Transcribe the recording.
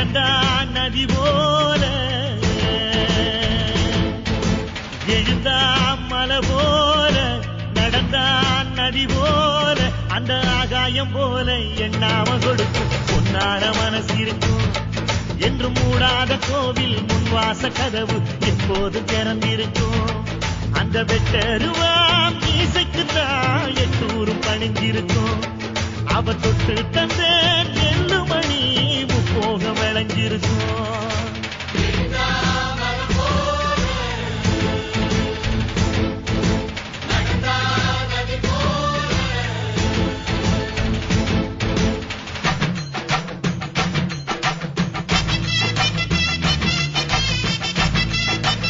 கண்டா நதி போல. எழுந்தா மலை போல. நடந்தா நதி போல. அந்த ஆகாயம் போல என் நாம கொடுக்கும். பொன்னார மனசு இருக்கும். என்று மூடாத கோவில் முன்வாச கதவு எப்போது திறந்திருக்கும். அந்த வெட்டருவாம் இசைக்கு தான் எட்டூரும் பணிஞ்சிருக்கும் அவ தொட்டு தந்த நெல்லும bir dua